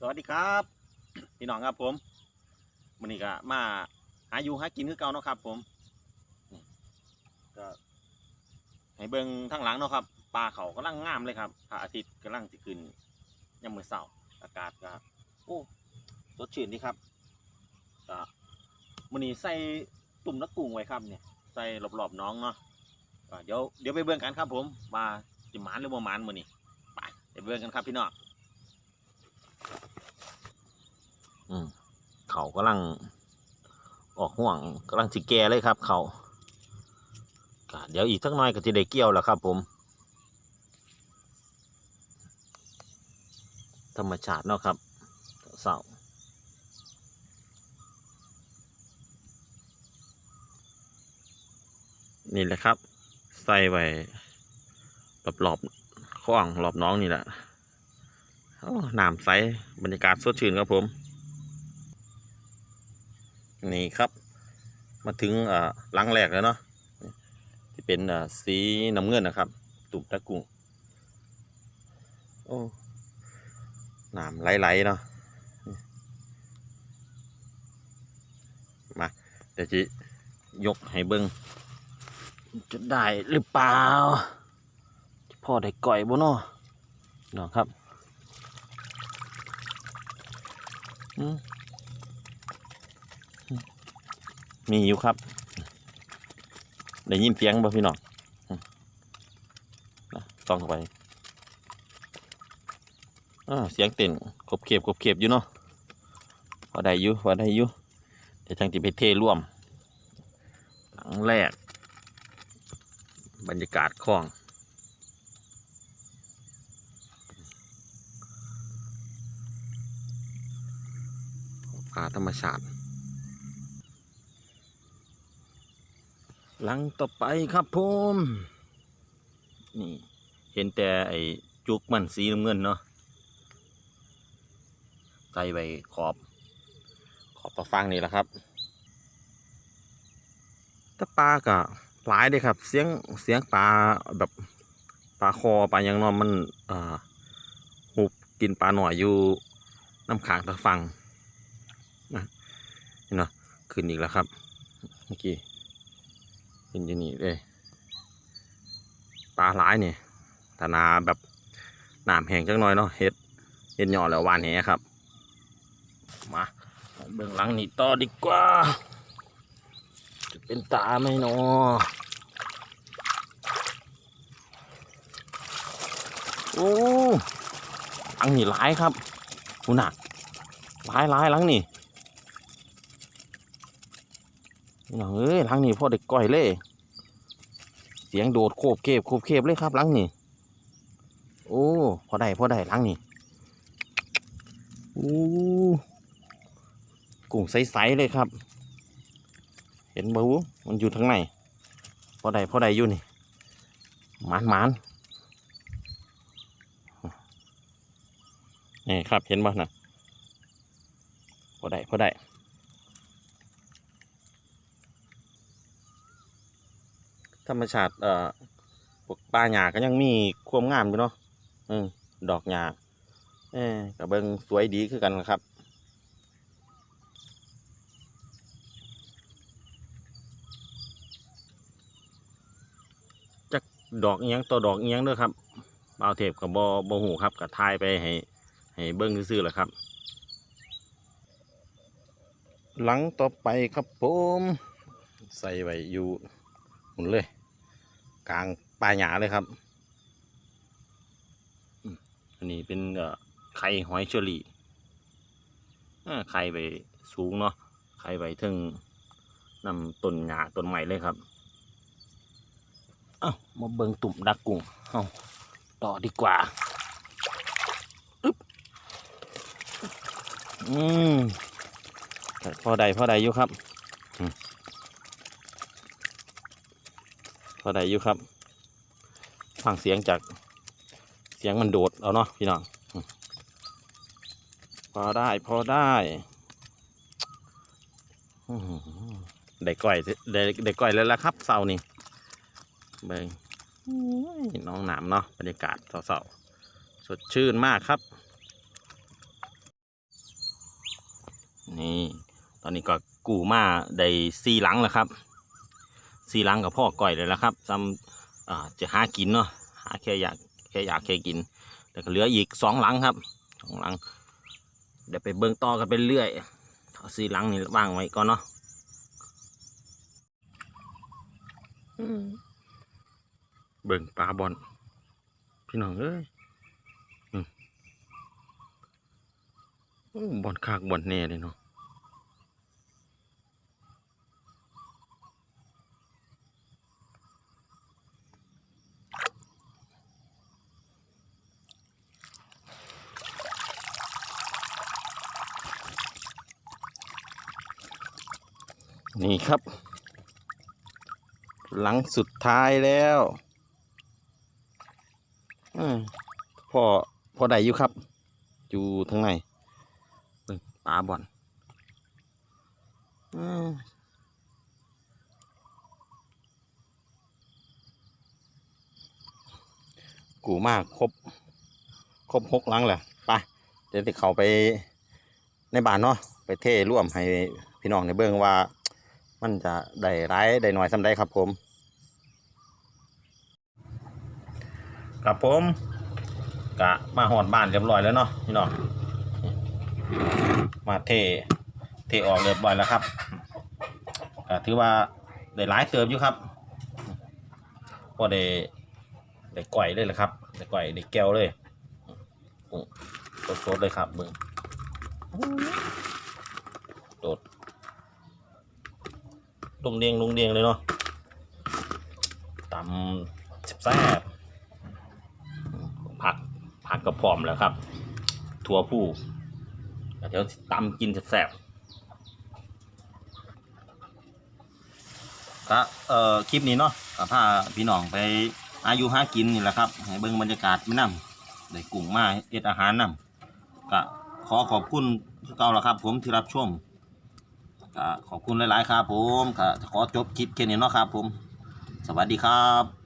สวัสดีครับพี่น้องครับผมวันนี้ก็มาหาอยู่หากินคือเก่าเนาะครับผมก็ให้เบิ่งทางหลังเนาะครับปลาเขากำลังงามเลยครับพระอาทิตย์กำลังจะขึ้นยามมื้อเช้าอากาศก็โอ้สดชื่นดีครับก็วันนี้ใส่ตุ่มนักกุ้งไว้ครับเนี่ยใส่รอบๆน้องเนาะเดี๋ยวเดี๋ยวไปเบิ่งกันครับผมว่าจะหมานหรือบ่หมานมื้อนี้ไปไปเบิ่งกันครับพี่น้อง อืม เขากำลังออกห่วงกำลังสิแก่เลยครับ เขาเดี๋ยวอีกสักหน่อยก็จะได้เกี่ยวแล้วครับผม ธรรมชาติเนาะครับเสานี่แหละครับ ใส่ไว้รอบๆข้องรอบน้องนี่แหละโอ้น้ำใสบรรยากาศสดชื่นครับผม นี่ครับ มาถึงหลังแรกแล้วเนาะที่เป็นสีน้ำเงินนะครับ ตุ่มตะกุ่งโอ้น้ำไหลๆเนาะมาเดี๋ยวจะยกให้เบิ้งจะได้หรือเปล่าพ่อได้ก่อยบ่เนาะเนาะครับ อืม มีอยู่ครับ ได้ยินเสียงบ่พี่น้องต้องเข้าไปเสียงเต้นครบเขียบครบเขียบอยู่เนาะพอได้อยู่พอได้อยู่เดี๋ยวจังจิไปเทร่วม หลังแรก บรรยากาศคล่องผาธรรมชาติ หลังต่อไปครับผมนี่เห็นแต่ไอ้จุกมันสีน้ำเงินเนาะใส่ไปขอบ ขอบตะฟังนี่แหละครับตะปลากะหลายเลยครับ เสียงเสียงปลาแบบปลาคอปลายังนอนมันอ่าหุบกินปลาหน่อยอยู่น้ำขางตะฟังนะเห็นเนาะขึ้นอีกแล้วครับเมื่อกี้ เป็นอย่างนี้เลยปลาหลายนี่ถ้านาแบบหน้ำแห้งจังหน่อยเนาะเฮ็ดเฮ็ดหย่อแล้วหวานแหครับ มาเบื้องหลังนี่ต่อดีกว่าจะเป็นตาไหมเนาะโอ้หลังนี่หลายครับหูหนักหลายหลายหลังนี่ พี่น้องเอ้ยหลังนี้พ่อเด็กก่อยเลย เสียงโดดโคบเก็บโคบเก็บเลยครับหลังนี้โอ้พอได้พอได้หลังนี้โอ้กุ้งใสๆเลยครับ เห็นบูมันอยู่ทั้งในพอได้พอได้อยู่นี่หมานหมานนี่ครับเห็นบ่นะพอได้พอได้ ธรรมชาติเอ่อพวกป่าหญ้าก็ยังมีความงามอยู่เนาะอืมดอกหญ้าเอ้กับเบิงสวยดีคือกันนะครับจักดอกอิหยังต่อดอกอิหยังเด้อครับบ่าเทพกับบอบหูครับกับทายไปให้ให้เบิ้งซื่อๆแหละครับ หลังต่อไปครับผม ใส่ไว้อยู่หมุนเลย กลางปลายหยาเลยครับอันนี้เป็นไข่หอยเชอรี่อ่าไข่ไปสูงเนาะไข่ไปถึงนำต้นหญ้าต้นใหม่เลยครับ เอ้ามาเบิงตุ่มดักกุ้งเอาต่อดีกว่าอือืมพอใดพอใดอยู่ครับ พอได้อยู่ครับ ฟังเสียงจากเสียงมันโดดเอาเนาะพี่น้องอืมพอได้พอได้อื้อหือได้ก่อยได้ได้ก่อยแล้วละครับเสานี่เบิ่งอุ้ยน้องหนามเนาะบรรยากาศเสาๆสดชื่นมากครับ นี่ ตอนนี้ก็กูมาได้สี่หลังแล้วครับ สี่หลังกับพ่อก่อยเลยแล้วครับซ้ำอ่าจะหากินเนาะหาแค่อยากแค่อยากแค่กิน แต่ก็เหลืออีกสองหลังครับสองหลัง เดี๋ยวไปเบิ่งต่อกันไปเรื่อยเอาสี่หลังนี่ว่างไว้ก่อนเนาะอืมเบิ่งปลาบอลพี่น้องเอ้ยอืมโอ้บอลคากบอลแน่เลยเนาะ นี่ครับ หลังสุดท้ายแล้วอมพอพ่อได้อยู่ครับ อยู่ทางในปลาบ่อนกูมากครบ ครบหกหลังแหละไปเดี๋ยวจะเขาไปในบ้านเนาะไปเทร่วมให้พี่น้องในเบิ่งว่า มันจะได้ร้ายได้หน้อยสำได้ครับผมครับผมกะมาหอดบ้านเรียบร้อยแล้วเนาะพี่น้องมาเทเทออกเรียบร้อยแล้วครับก็ถือว่าได้ร้ายเติมอยู่ครับพอได้ได้ก่อยเลยแหละครับได้ก่อยได้แก้วเลยสดๆเลยครับมึงโดด ลงเดียงลงเดียงเลยเนาะตำแซ่บผักผักกระพร้อมแล้วครับ ถั่วผู้เดี๋ยวตำกินแซ่บก็เอ่อคลิปนี้เนาะก็พาพี่น้องไปอายุหากินนี่แหละครับให้เบิ่งบรรยากาศไม่นำได้กุ้งมาเอ็ดอาหารนำก็ขอขอบคุณเก่าล้วครับ ผมที่รับชม ขอบคุณหลาย ๆ ครับผมขอจบคลิปแค่นี้เนาะครับผม สวัสดีครับ